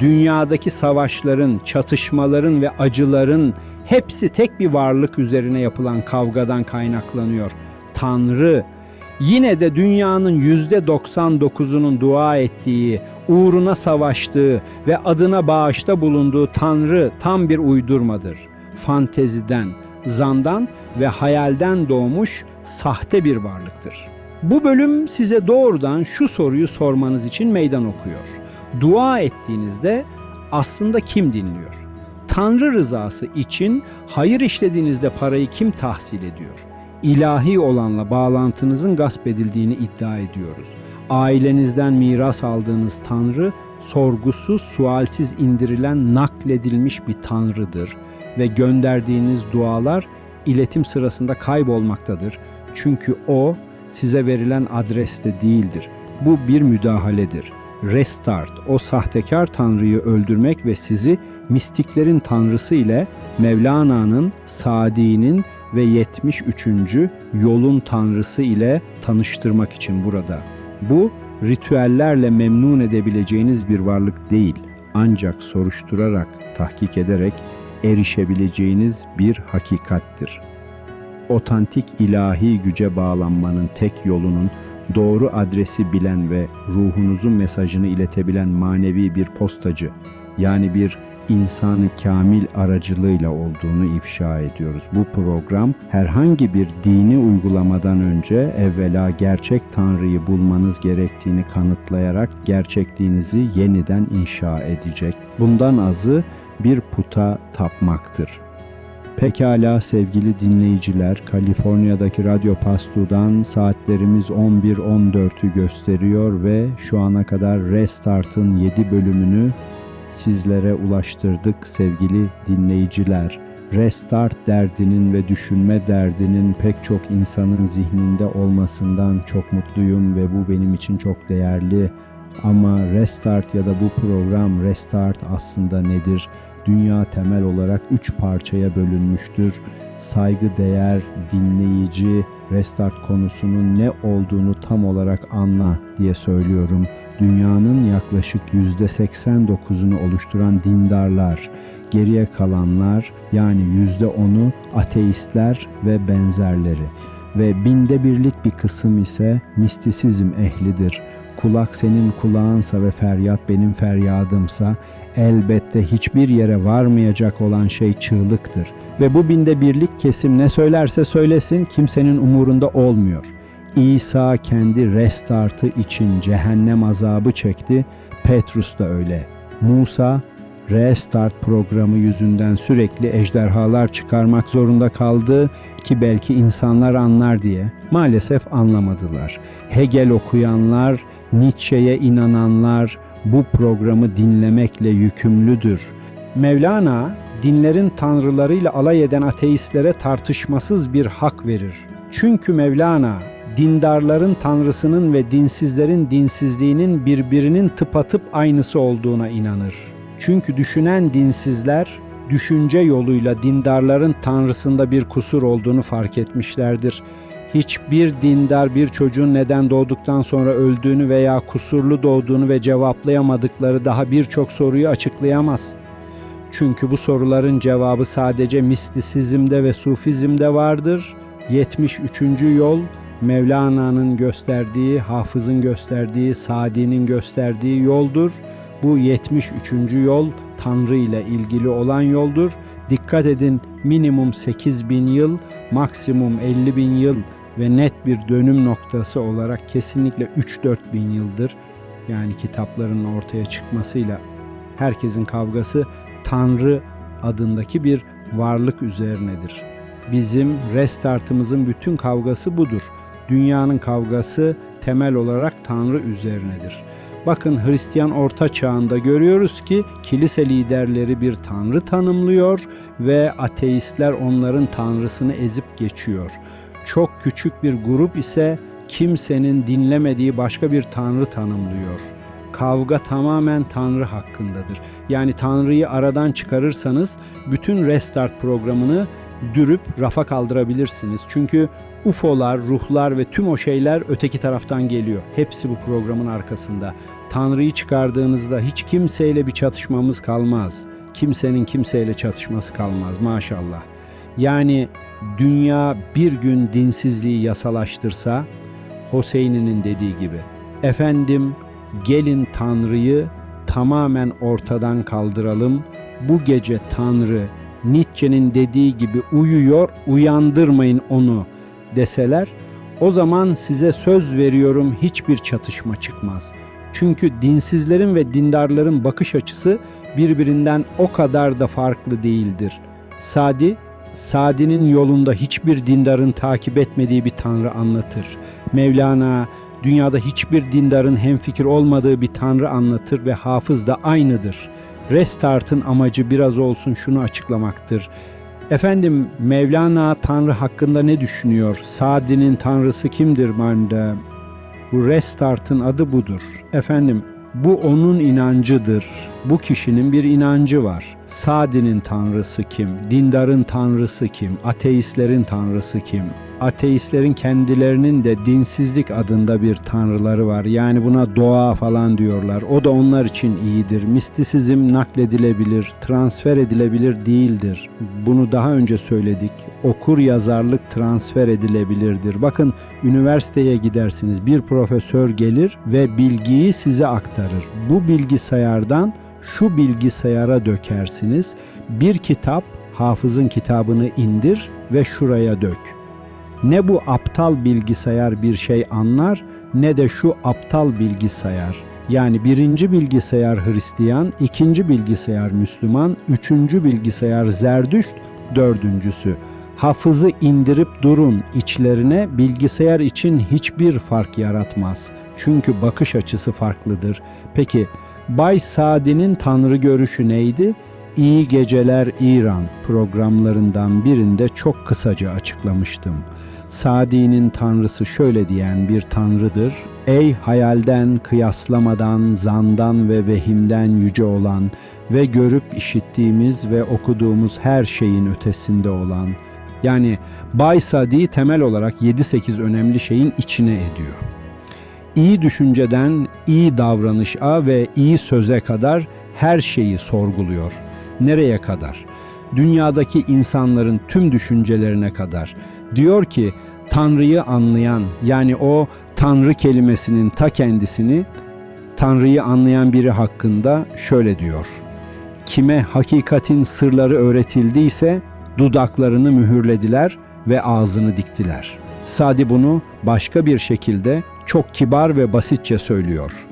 dünyadaki savaşların, çatışmaların ve acıların hepsi tek bir varlık üzerine yapılan kavgadan kaynaklanıyor. Tanrı yine de dünyanın yüzde 99'unun dua ettiği, uğruna savaştığı ve adına bağışta bulunduğu Tanrı tam bir uydurmadır. Fanteziden, zandan ve hayalden doğmuş sahte bir varlıktır. Bu bölüm size doğrudan şu soruyu sormanız için meydan okuyor. Dua ettiğinizde aslında kim dinliyor? Tanrı rızası için hayır işlediğinizde parayı kim tahsil ediyor? İlahi olanla bağlantınızın gasp edildiğini iddia ediyoruz. Ailenizden miras aldığınız Tanrı sorgusuz, sualsiz indirilen nakledilmiş bir Tanrı'dır ve gönderdiğiniz dualar iletim sırasında kaybolmaktadır. Çünkü o size verilen adreste değildir. Bu bir müdahaledir. Restart, o sahtekar tanrıyı öldürmek ve sizi mistiklerin tanrısı ile Mevlana'nın, Sadi'nin ve 73. yolun tanrısı ile tanıştırmak için burada. Bu ritüellerle memnun edebileceğiniz bir varlık değil. Ancak soruşturarak, tahkik ederek erişebileceğiniz bir hakikattir. Otantik ilahi güce bağlanmanın tek yolunun doğru adresi bilen ve ruhunuzun mesajını iletebilen manevi bir postacı yani bir insanı kamil aracılığıyla olduğunu ifşa ediyoruz. Bu program herhangi bir dini uygulamadan önce evvela gerçek Tanrı'yı bulmanız gerektiğini kanıtlayarak gerçekliğinizi yeniden inşa edecek. Bundan azı bir puta tapmaktır. Pekala sevgili dinleyiciler, Kaliforniya'daki Radyo Pastu'dan saatlerimiz 11.14'ü gösteriyor ve şu ana kadar Restart'ın 7 bölümünü sizlere ulaştırdık sevgili dinleyiciler. Restart derdinin ve düşünme derdinin pek çok insanın zihninde olmasından çok mutluyum ve bu benim için çok değerli. Ama Restart ya da bu program Restart aslında nedir? Dünya temel olarak üç parçaya bölünmüştür. Saygı değer, dinleyici, Restart konusunun ne olduğunu tam olarak anla diye söylüyorum dünyanın yaklaşık %89'unu oluşturan dindarlar, geriye kalanlar yani %10'u ateistler ve benzerleri ve binde birlik bir kısım ise mistisizm ehlidir. Kulak senin kulağınsa ve feryat benim feryadımsa elbette hiçbir yere varmayacak olan şey çığlıktır. Ve bu binde birlik kesim ne söylerse söylesin kimsenin umurunda olmuyor.'' İsa kendi restartı için cehennem azabı çekti. Petrus da öyle. Musa restart programı yüzünden sürekli ejderhalar çıkarmak zorunda kaldı ki belki insanlar anlar diye. Maalesef anlamadılar. Hegel okuyanlar, Nietzsche'ye inananlar bu programı dinlemekle yükümlüdür. Mevlana dinlerin tanrılarıyla alay eden ateistlere tartışmasız bir hak verir. Çünkü Mevlana dindarların tanrısının ve dinsizlerin dinsizliğinin birbirinin tıpatıp aynısı olduğuna inanır. Çünkü düşünen dinsizler düşünce yoluyla dindarların tanrısında bir kusur olduğunu fark etmişlerdir. Hiçbir dindar bir çocuğun neden doğduktan sonra öldüğünü veya kusurlu doğduğunu ve cevaplayamadıkları daha birçok soruyu açıklayamaz. Çünkü bu soruların cevabı sadece mistisizmde ve sufizmde vardır. 73. yol Mevlana'nın gösterdiği, Hafız'ın gösterdiği, Sadi'nin gösterdiği yoldur. Bu 73. yol Tanrı ile ilgili olan yoldur. Dikkat edin minimum 8 bin yıl, maksimum 50 bin yıl ve net bir dönüm noktası olarak kesinlikle 3-4 bin yıldır. Yani kitapların ortaya çıkmasıyla herkesin kavgası Tanrı adındaki bir varlık üzerinedir. Bizim restartımızın bütün kavgası budur. Dünyanın kavgası temel olarak Tanrı üzerinedir. Bakın Hristiyan Orta Çağ'ında görüyoruz ki kilise liderleri bir tanrı tanımlıyor ve ateistler onların tanrısını ezip geçiyor. Çok küçük bir grup ise kimsenin dinlemediği başka bir tanrı tanımlıyor. Kavga tamamen tanrı hakkındadır. Yani tanrıyı aradan çıkarırsanız bütün restart programını dürüp rafa kaldırabilirsiniz. Çünkü UFO'lar, ruhlar ve tüm o şeyler öteki taraftan geliyor. Hepsi bu programın arkasında. Tanrı'yı çıkardığınızda hiç kimseyle bir çatışmamız kalmaz. Kimsenin kimseyle çatışması kalmaz maşallah. Yani dünya bir gün dinsizliği yasalaştırsa Hüseyin'in dediği gibi efendim gelin Tanrı'yı tamamen ortadan kaldıralım. Bu gece Tanrı Nietzsche'nin dediği gibi uyuyor, uyandırmayın onu deseler o zaman size söz veriyorum hiçbir çatışma çıkmaz. Çünkü dinsizlerin ve dindarların bakış açısı birbirinden o kadar da farklı değildir. Sadi, Sadi'nin yolunda hiçbir dindarın takip etmediği bir tanrı anlatır. Mevlana, dünyada hiçbir dindarın hemfikir olmadığı bir tanrı anlatır ve hafız da aynıdır. Restart'ın amacı biraz olsun şunu açıklamaktır. Efendim Mevlana Tanrı hakkında ne düşünüyor? Sadi'nin tanrısı kimdir Manda? Bu Restart'ın adı budur. Efendim bu onun inancıdır. Bu kişinin bir inancı var. Sadi'nin tanrısı kim? Dindarın tanrısı kim? Ateistlerin tanrısı kim? Ateistlerin kendilerinin de dinsizlik adında bir tanrıları var. Yani buna doğa falan diyorlar. O da onlar için iyidir. Mistisizm nakledilebilir, transfer edilebilir değildir. Bunu daha önce söyledik. Okur yazarlık transfer edilebilirdir. Bakın üniversiteye gidersiniz. Bir profesör gelir ve bilgiyi size aktarır. Bu bilgisayardan şu bilgisayara dökersiniz. Bir kitap hafızın kitabını indir ve şuraya dök. Ne bu aptal bilgisayar bir şey anlar ne de şu aptal bilgisayar. Yani birinci bilgisayar Hristiyan, ikinci bilgisayar Müslüman, üçüncü bilgisayar Zerdüşt, dördüncüsü. Hafızı indirip durun içlerine bilgisayar için hiçbir fark yaratmaz. Çünkü bakış açısı farklıdır. Peki Bay Sadi'nin tanrı görüşü neydi? İyi Geceler İran programlarından birinde çok kısaca açıklamıştım. Sadi'nin tanrısı şöyle diyen bir tanrıdır. Ey hayalden, kıyaslamadan, zandan ve vehimden yüce olan ve görüp işittiğimiz ve okuduğumuz her şeyin ötesinde olan. Yani Bay Sadi temel olarak 7-8 önemli şeyin içine ediyor. İyi düşünceden iyi davranışa ve iyi söze kadar her şeyi sorguluyor. Nereye kadar? Dünyadaki insanların tüm düşüncelerine kadar. Diyor ki Tanrı'yı anlayan yani o Tanrı kelimesinin ta kendisini Tanrı'yı anlayan biri hakkında şöyle diyor. Kime hakikatin sırları öğretildiyse dudaklarını mühürlediler ve ağzını diktiler. Sadi bunu başka bir şekilde çok kibar ve basitçe söylüyor.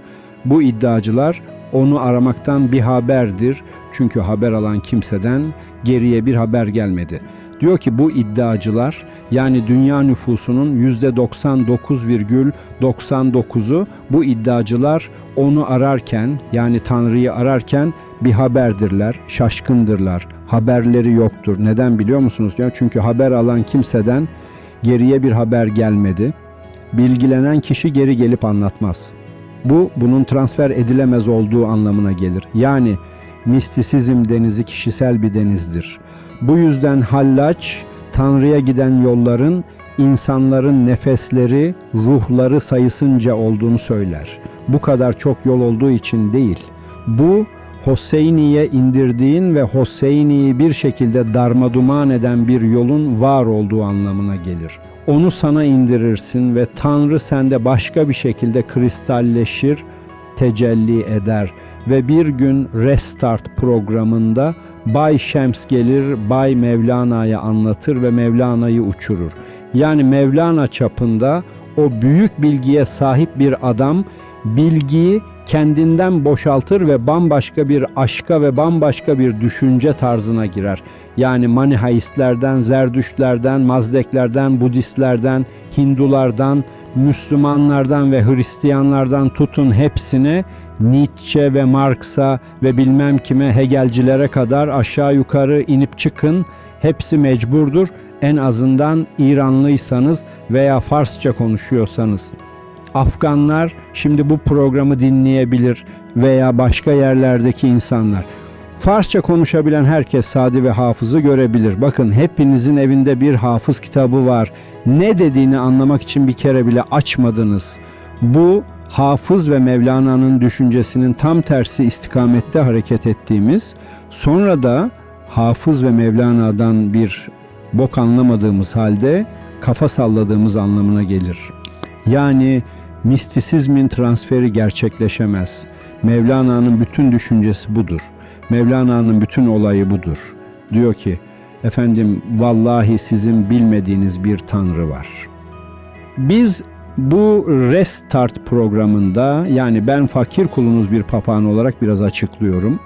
Bu iddiacılar onu aramaktan bir haberdir. Çünkü haber alan kimseden geriye bir haber gelmedi. Diyor ki bu iddiacılar yani dünya nüfusunun %99,99'u bu iddiacılar onu ararken yani Tanrı'yı ararken bir haberdirler, şaşkındırlar. Haberleri yoktur. Neden biliyor musunuz? Ya çünkü haber alan kimseden geriye bir haber gelmedi. Bilgilenen kişi geri gelip anlatmaz. Bu bunun transfer edilemez olduğu anlamına gelir. Yani mistisizm denizi kişisel bir denizdir. Bu yüzden hallaç Tanrı'ya giden yolların insanların nefesleri, ruhları sayısınca olduğunu söyler. Bu kadar çok yol olduğu için değil. Bu Hoseyni'ye indirdiğin ve Hoseyni'yi bir şekilde darmaduman eden bir yolun var olduğu anlamına gelir. Onu sana indirirsin ve Tanrı sende başka bir şekilde kristalleşir, tecelli eder ve bir gün Restart programında Bay Şems gelir, Bay Mevlana'ya anlatır ve Mevlana'yı uçurur. Yani Mevlana çapında o büyük bilgiye sahip bir adam bilgiyi kendinden boşaltır ve bambaşka bir aşka ve bambaşka bir düşünce tarzına girer. Yani Manihaistlerden, Zerdüştlerden, Mazdeklerden, Budistlerden, Hindulardan, Müslümanlardan ve Hristiyanlardan tutun hepsine Nietzsche ve Marx'a ve bilmem kime Hegelcilere kadar aşağı yukarı inip çıkın. Hepsi mecburdur. En azından İranlıysanız veya Farsça konuşuyorsanız. Afganlar şimdi bu programı dinleyebilir veya başka yerlerdeki insanlar. Farsça konuşabilen herkes Sadi ve Hafız'ı görebilir. Bakın hepinizin evinde bir hafız kitabı var. Ne dediğini anlamak için bir kere bile açmadınız. Bu Hafız ve Mevlana'nın düşüncesinin tam tersi istikamette hareket ettiğimiz, sonra da Hafız ve Mevlana'dan bir bok anlamadığımız halde kafa salladığımız anlamına gelir. Yani mistisizmin transferi gerçekleşemez. Mevlana'nın bütün düşüncesi budur. Mevlana'nın bütün olayı budur. Diyor ki, efendim vallahi sizin bilmediğiniz bir tanrı var. Biz bu Restart programında yani ben fakir kulunuz bir papağan olarak biraz açıklıyorum.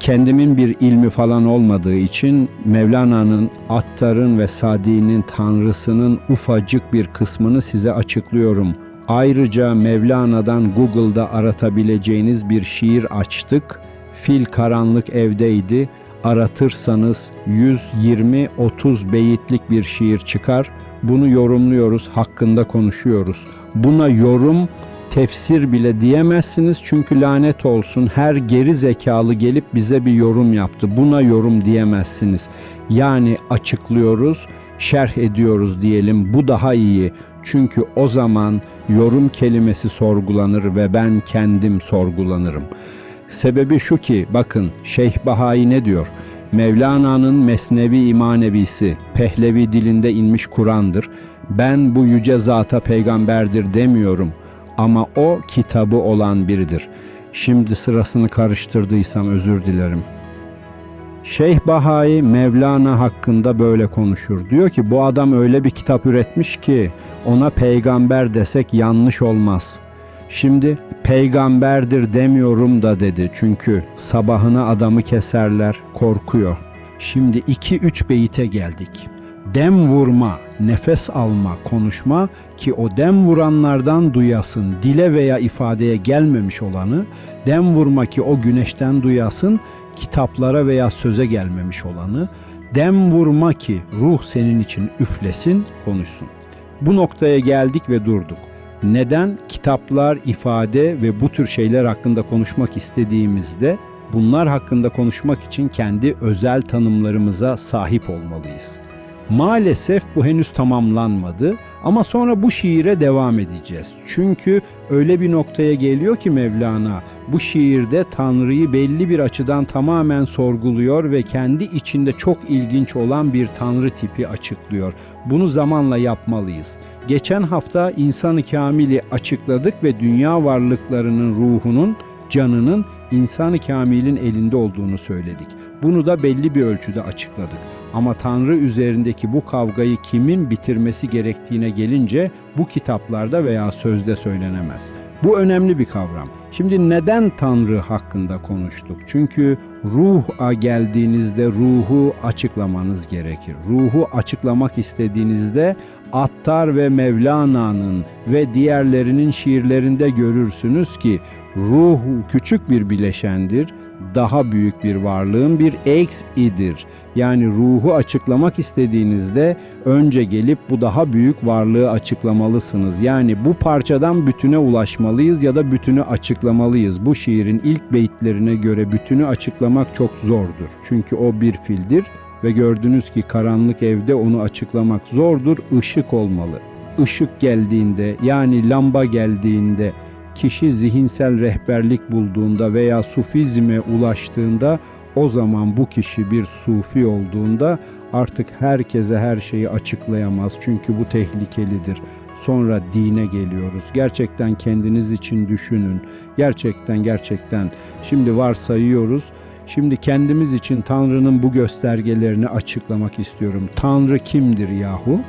Kendimin bir ilmi falan olmadığı için Mevlana'nın, Attar'ın ve Sadi'nin tanrısının ufacık bir kısmını size açıklıyorum. Ayrıca Mevlana'dan Google'da aratabileceğiniz bir şiir açtık. Fil karanlık evdeydi. Aratırsanız 120-30 beyitlik bir şiir çıkar. Bunu yorumluyoruz, hakkında konuşuyoruz. Buna yorum tefsir bile diyemezsiniz çünkü lanet olsun her geri zekalı gelip bize bir yorum yaptı. Buna yorum diyemezsiniz. Yani açıklıyoruz, şerh ediyoruz diyelim. Bu daha iyi. Çünkü o zaman yorum kelimesi sorgulanır ve ben kendim sorgulanırım. Sebebi şu ki bakın Şeyh Bahai ne diyor? Mevlana'nın Mesnevi İmanevisi, Pehlevi dilinde inmiş Kur'an'dır. Ben bu yüce zata peygamberdir demiyorum ama o kitabı olan biridir. Şimdi sırasını karıştırdıysam özür dilerim. Şeyh Bahai Mevlana hakkında böyle konuşur. Diyor ki bu adam öyle bir kitap üretmiş ki ona peygamber desek yanlış olmaz. Şimdi peygamberdir demiyorum da dedi. Çünkü sabahına adamı keserler, korkuyor. Şimdi 2-3 beyite geldik. Dem vurma, nefes alma, konuşma ki o dem vuranlardan duyasın, dile veya ifadeye gelmemiş olanı, dem vurma ki o güneşten duyasın, kitaplara veya söze gelmemiş olanı, dem vurma ki ruh senin için üflesin, konuşsun. Bu noktaya geldik ve durduk. Neden kitaplar, ifade ve bu tür şeyler hakkında konuşmak istediğimizde bunlar hakkında konuşmak için kendi özel tanımlarımıza sahip olmalıyız. Maalesef bu henüz tamamlanmadı ama sonra bu şiire devam edeceğiz. Çünkü öyle bir noktaya geliyor ki Mevlana bu şiirde Tanrı'yı belli bir açıdan tamamen sorguluyor ve kendi içinde çok ilginç olan bir Tanrı tipi açıklıyor. Bunu zamanla yapmalıyız. Geçen hafta insanı kamili açıkladık ve dünya varlıklarının ruhunun, canının insanı kamilin elinde olduğunu söyledik. Bunu da belli bir ölçüde açıkladık. Ama Tanrı üzerindeki bu kavgayı kimin bitirmesi gerektiğine gelince bu kitaplarda veya sözde söylenemez. Bu önemli bir kavram. Şimdi neden Tanrı hakkında konuştuk? Çünkü ruha geldiğinizde ruhu açıklamanız gerekir. Ruhu açıklamak istediğinizde Attar ve Mevlana'nın ve diğerlerinin şiirlerinde görürsünüz ki ruh küçük bir bileşendir, daha büyük bir varlığın bir ex idir. Yani ruhu açıklamak istediğinizde önce gelip bu daha büyük varlığı açıklamalısınız. Yani bu parçadan bütüne ulaşmalıyız ya da bütünü açıklamalıyız. Bu şiirin ilk beyitlerine göre bütünü açıklamak çok zordur. Çünkü o bir fildir ve gördünüz ki karanlık evde onu açıklamak zordur. Işık olmalı. Işık geldiğinde yani lamba geldiğinde kişi zihinsel rehberlik bulduğunda veya sufizme ulaştığında o zaman bu kişi bir sufi olduğunda artık herkese her şeyi açıklayamaz. Çünkü bu tehlikelidir. Sonra dine geliyoruz. Gerçekten kendiniz için düşünün. Gerçekten gerçekten şimdi varsayıyoruz. Şimdi kendimiz için Tanrı'nın bu göstergelerini açıklamak istiyorum. Tanrı kimdir yahu?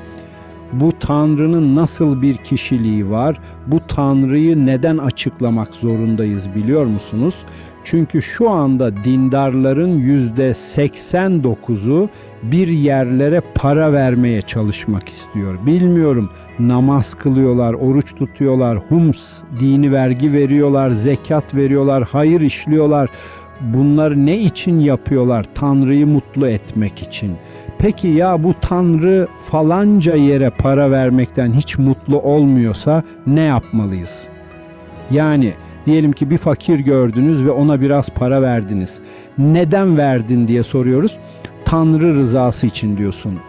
Bu Tanrı'nın nasıl bir kişiliği var? Bu Tanrı'yı neden açıklamak zorundayız biliyor musunuz? Çünkü şu anda dindarların yüzde 89'u bir yerlere para vermeye çalışmak istiyor. Bilmiyorum namaz kılıyorlar, oruç tutuyorlar, hums, dini vergi veriyorlar, zekat veriyorlar, hayır işliyorlar. Bunları ne için yapıyorlar? Tanrı'yı mutlu etmek için. Peki ya bu Tanrı falanca yere para vermekten hiç mutlu olmuyorsa ne yapmalıyız? Yani diyelim ki bir fakir gördünüz ve ona biraz para verdiniz. Neden verdin diye soruyoruz. Tanrı rızası için diyorsun.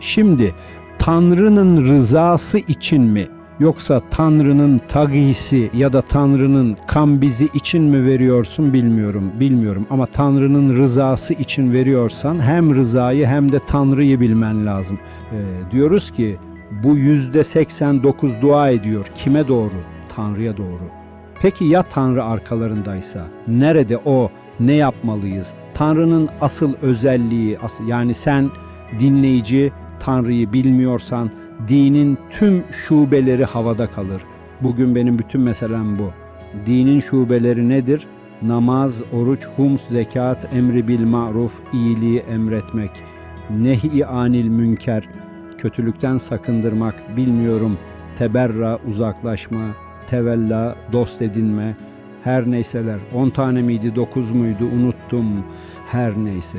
Şimdi Tanrı'nın rızası için mi Yoksa Tanrı'nın tagisi ya da Tanrı'nın kambizi için mi veriyorsun bilmiyorum, bilmiyorum. Ama Tanrı'nın rızası için veriyorsan hem rızayı hem de Tanrı'yı bilmen lazım. Ee, diyoruz ki bu yüzde 89 dua ediyor. Kime doğru? Tanrı'ya doğru. Peki ya Tanrı arkalarındaysa? Nerede o? Ne yapmalıyız? Tanrı'nın asıl özelliği, yani sen dinleyici Tanrı'yı bilmiyorsan dinin tüm şubeleri havada kalır. Bugün benim bütün meselem bu. Dinin şubeleri nedir? Namaz, oruç, hums, zekat, emri bil maruf, iyiliği emretmek, nehi anil münker, kötülükten sakındırmak, bilmiyorum, teberra, uzaklaşma, tevella, dost edinme, her neyseler. On tane miydi, dokuz muydu unuttum, her neyse.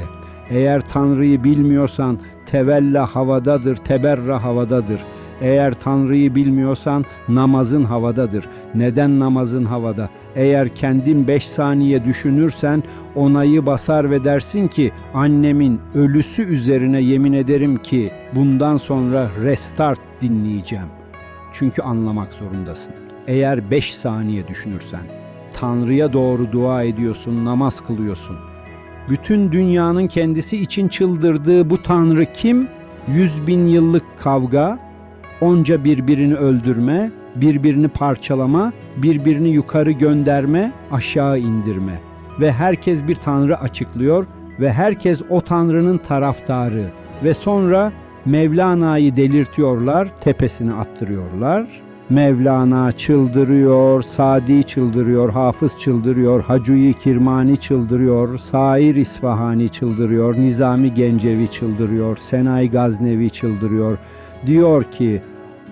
Eğer Tanrı'yı bilmiyorsan tevella havadadır, teberra havadadır. Eğer Tanrı'yı bilmiyorsan namazın havadadır. Neden namazın havada? Eğer kendin beş saniye düşünürsen onayı basar ve dersin ki annemin ölüsü üzerine yemin ederim ki bundan sonra restart dinleyeceğim. Çünkü anlamak zorundasın. Eğer beş saniye düşünürsen Tanrı'ya doğru dua ediyorsun, namaz kılıyorsun. Bütün dünyanın kendisi için çıldırdığı bu Tanrı kim? Yüz bin yıllık kavga, onca birbirini öldürme, birbirini parçalama, birbirini yukarı gönderme, aşağı indirme. Ve herkes bir Tanrı açıklıyor ve herkes o Tanrı'nın taraftarı. Ve sonra Mevlana'yı delirtiyorlar, tepesine attırıyorlar. Mevlana çıldırıyor, Sadi çıldırıyor, Hafız çıldırıyor, Hacuyi Kirmani çıldırıyor, Sair İsfahani çıldırıyor, Nizami Gencevi çıldırıyor, Senay Gaznevi çıldırıyor. Diyor ki,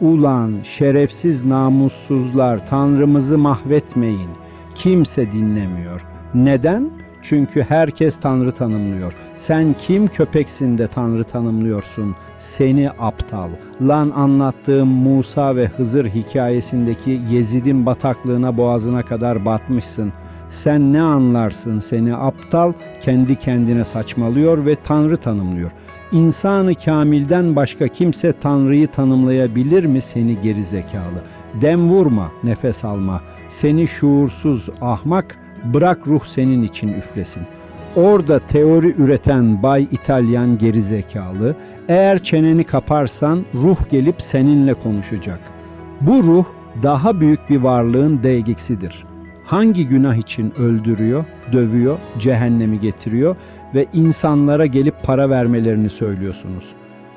ulan şerefsiz namussuzlar Tanrımızı mahvetmeyin. Kimse dinlemiyor. Neden? Çünkü herkes Tanrı tanımlıyor. Sen kim köpeksin de Tanrı tanımlıyorsun? Seni aptal. Lan anlattığım Musa ve Hızır hikayesindeki Yezid'in bataklığına boğazına kadar batmışsın. Sen ne anlarsın seni aptal? Kendi kendine saçmalıyor ve Tanrı tanımlıyor. İnsanı kamilden başka kimse Tanrı'yı tanımlayabilir mi seni geri zekalı? Dem vurma, nefes alma. Seni şuursuz ahmak, bırak ruh senin için üflesin. Orada teori üreten Bay İtalyan geri zekalı, eğer çeneni kaparsan ruh gelip seninle konuşacak. Bu ruh daha büyük bir varlığın değgiksidir. Hangi günah için öldürüyor, dövüyor, cehennemi getiriyor ve insanlara gelip para vermelerini söylüyorsunuz?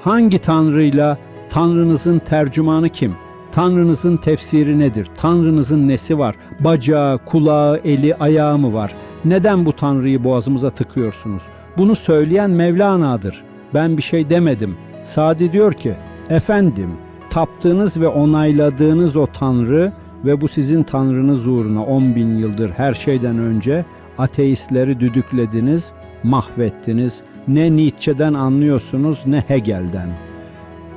Hangi tanrıyla tanrınızın tercümanı kim? Tanrınızın tefsiri nedir? Tanrınızın nesi var? Bacağı, kulağı, eli, ayağı mı var? Neden bu tanrıyı boğazımıza tıkıyorsunuz? Bunu söyleyen Mevlana'dır. Ben bir şey demedim. Sadi diyor ki, efendim taptığınız ve onayladığınız o tanrı ve bu sizin tanrınız uğruna 10 bin yıldır her şeyden önce ateistleri düdüklediniz, mahvettiniz. Ne Nietzsche'den anlıyorsunuz ne Hegel'den.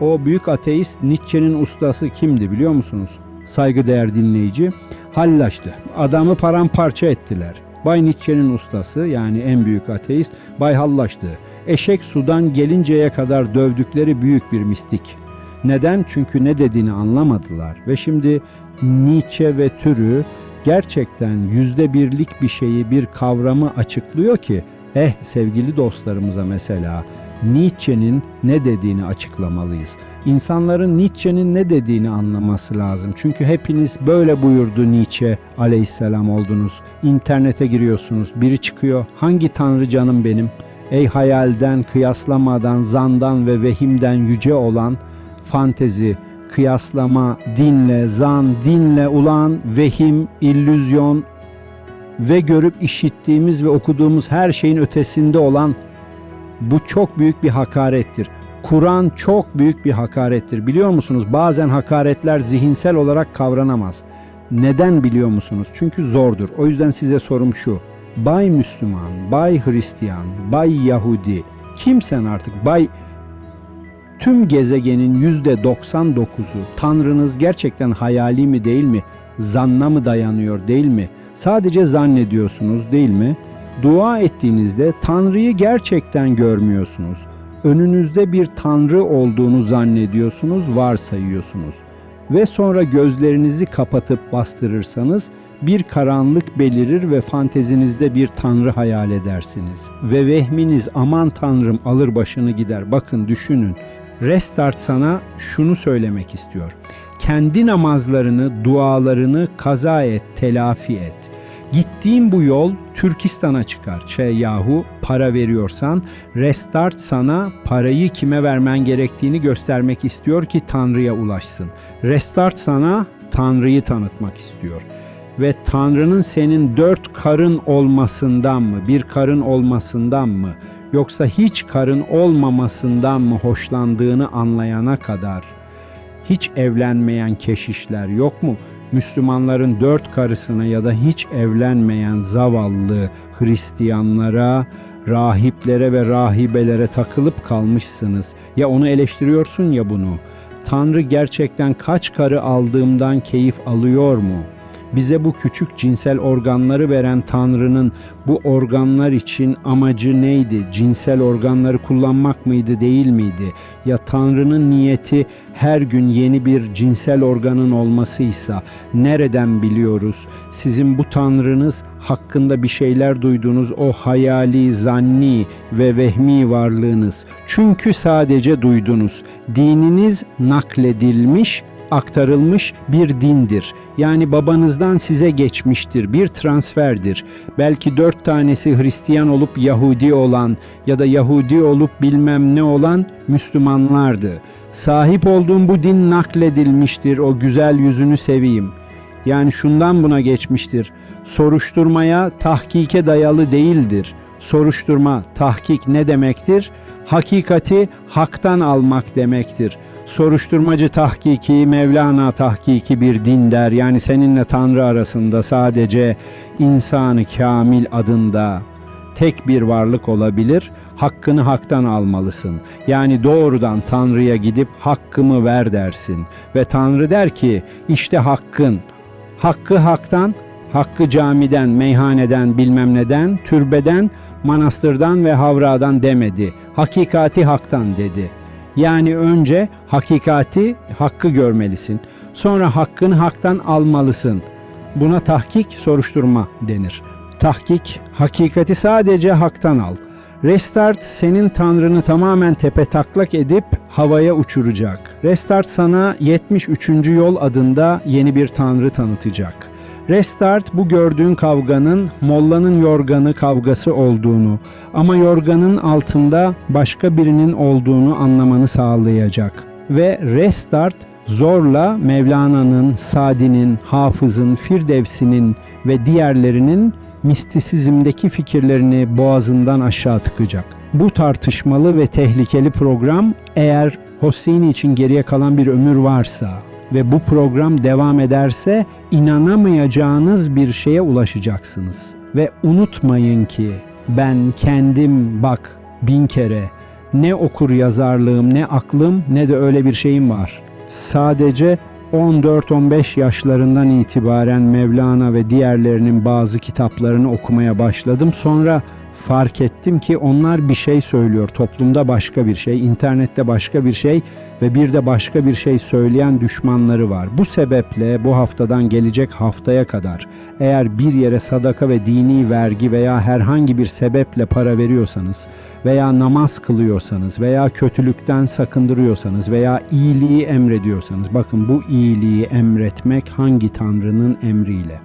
O büyük ateist Nietzsche'nin ustası kimdi biliyor musunuz? Saygıdeğer dinleyici. Hallaştı. Adamı paramparça ettiler. Bay Nietzsche'nin ustası yani en büyük ateist Bay Hallaştı. Eşek sudan gelinceye kadar dövdükleri büyük bir mistik. Neden? Çünkü ne dediğini anlamadılar. Ve şimdi Nietzsche ve türü gerçekten yüzde birlik bir şeyi, bir kavramı açıklıyor ki eh sevgili dostlarımıza mesela Nietzsche'nin ne dediğini açıklamalıyız. İnsanların Nietzsche'nin ne dediğini anlaması lazım. Çünkü hepiniz böyle buyurdu Nietzsche aleyhisselam oldunuz. İnternete giriyorsunuz. Biri çıkıyor. Hangi tanrı canım benim? Ey hayalden, kıyaslamadan, zandan ve vehimden yüce olan fantezi, kıyaslama, dinle, zan, dinle ulan, vehim, illüzyon ve görüp işittiğimiz ve okuduğumuz her şeyin ötesinde olan bu çok büyük bir hakarettir. Kur'an çok büyük bir hakarettir. Biliyor musunuz? Bazen hakaretler zihinsel olarak kavranamaz. Neden biliyor musunuz? Çünkü zordur. O yüzden size sorum şu. Bay Müslüman, Bay Hristiyan, Bay Yahudi, kimsen artık Bay tüm gezegenin yüzde 99'u Tanrınız gerçekten hayali mi değil mi? Zanna mı dayanıyor değil mi? Sadece zannediyorsunuz değil mi? Dua ettiğinizde Tanrı'yı gerçekten görmüyorsunuz. Önünüzde bir Tanrı olduğunu zannediyorsunuz, varsayıyorsunuz. ve sonra gözlerinizi kapatıp bastırırsanız bir karanlık belirir ve fantezinizde bir tanrı hayal edersiniz. Ve vehminiz aman tanrım alır başını gider. Bakın düşünün. Restart sana şunu söylemek istiyor. Kendi namazlarını, dualarını kaza et, telafi et. Gittiğin bu yol Türkistan'a çıkar. Çe yahu para veriyorsan Restart sana parayı kime vermen gerektiğini göstermek istiyor ki Tanrı'ya ulaşsın. Restart sana Tanrı'yı tanıtmak istiyor. Ve Tanrı'nın senin dört karın olmasından mı, bir karın olmasından mı, yoksa hiç karın olmamasından mı hoşlandığını anlayana kadar hiç evlenmeyen keşişler yok mu? Müslümanların dört karısına ya da hiç evlenmeyen zavallı Hristiyanlara, rahiplere ve rahibelere takılıp kalmışsınız. Ya onu eleştiriyorsun ya bunu. Tanrı gerçekten kaç karı aldığımdan keyif alıyor mu? Bize bu küçük cinsel organları veren Tanrı'nın bu organlar için amacı neydi? Cinsel organları kullanmak mıydı, değil miydi? Ya Tanrı'nın niyeti her gün yeni bir cinsel organın olmasıysa nereden biliyoruz? Sizin bu Tanrınız hakkında bir şeyler duyduğunuz o hayali, zanni ve vehmi varlığınız. Çünkü sadece duydunuz. Dininiz nakledilmiş, aktarılmış bir dindir. Yani babanızdan size geçmiştir, bir transferdir. Belki dört tanesi Hristiyan olup Yahudi olan ya da Yahudi olup bilmem ne olan Müslümanlardı. Sahip olduğum bu din nakledilmiştir, o güzel yüzünü seveyim. Yani şundan buna geçmiştir. Soruşturmaya, tahkike dayalı değildir. Soruşturma, tahkik ne demektir? Hakikati haktan almak demektir soruşturmacı tahkiki, Mevlana tahkiki bir din der. Yani seninle Tanrı arasında sadece insanı kamil adında tek bir varlık olabilir. Hakkını haktan almalısın. Yani doğrudan Tanrı'ya gidip hakkımı ver dersin. Ve Tanrı der ki işte hakkın. Hakkı haktan, hakkı camiden, meyhaneden, bilmem neden, türbeden, manastırdan ve havradan demedi. Hakikati haktan dedi.'' Yani önce hakikati, hakkı görmelisin. Sonra hakkını haktan almalısın. Buna tahkik, soruşturma denir. Tahkik, hakikati sadece haktan al. Restart senin tanrını tamamen tepe taklak edip havaya uçuracak. Restart sana 73. yol adında yeni bir tanrı tanıtacak. Restart bu gördüğün kavganın Molla'nın yorganı kavgası olduğunu ama yorganın altında başka birinin olduğunu anlamanı sağlayacak. Ve Restart zorla Mevlana'nın, Sadi'nin, Hafız'ın, Firdevsi'nin ve diğerlerinin mistisizmdeki fikirlerini boğazından aşağı tıkacak. Bu tartışmalı ve tehlikeli program eğer Hosseini için geriye kalan bir ömür varsa ve bu program devam ederse inanamayacağınız bir şeye ulaşacaksınız. Ve unutmayın ki ben kendim bak bin kere ne okur yazarlığım ne aklım ne de öyle bir şeyim var. Sadece 14-15 yaşlarından itibaren Mevlana ve diğerlerinin bazı kitaplarını okumaya başladım. Sonra fark ettim ki onlar bir şey söylüyor. Toplumda başka bir şey, internette başka bir şey ve bir de başka bir şey söyleyen düşmanları var. Bu sebeple bu haftadan gelecek haftaya kadar eğer bir yere sadaka ve dini vergi veya herhangi bir sebeple para veriyorsanız veya namaz kılıyorsanız veya kötülükten sakındırıyorsanız veya iyiliği emrediyorsanız bakın bu iyiliği emretmek hangi tanrının emriyle?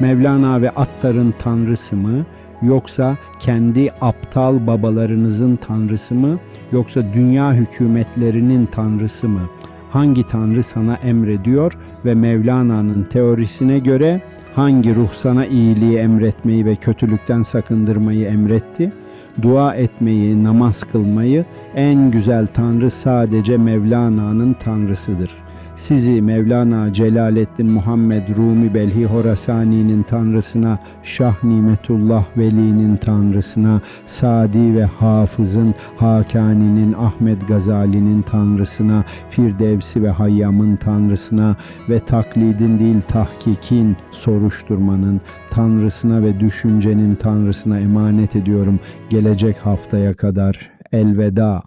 Mevlana ve Attar'ın tanrısı mı yoksa kendi aptal babalarınızın tanrısı mı yoksa dünya hükümetlerinin tanrısı mı? Hangi tanrı sana emrediyor ve Mevlana'nın teorisine göre hangi ruh sana iyiliği emretmeyi ve kötülükten sakındırmayı emretti? Dua etmeyi, namaz kılmayı en güzel tanrı sadece Mevlana'nın tanrısıdır.'' Sizi Mevlana Celaleddin Muhammed Rumi Belhi Horasani'nin tanrısına, Şah Nimetullah Veli'nin tanrısına, Sadi ve Hafız'ın, Hakani'nin, Ahmet Gazali'nin tanrısına, Firdevsi ve Hayyam'ın tanrısına ve taklidin değil tahkikin, soruşturmanın tanrısına ve düşüncenin tanrısına emanet ediyorum gelecek haftaya kadar. Elveda.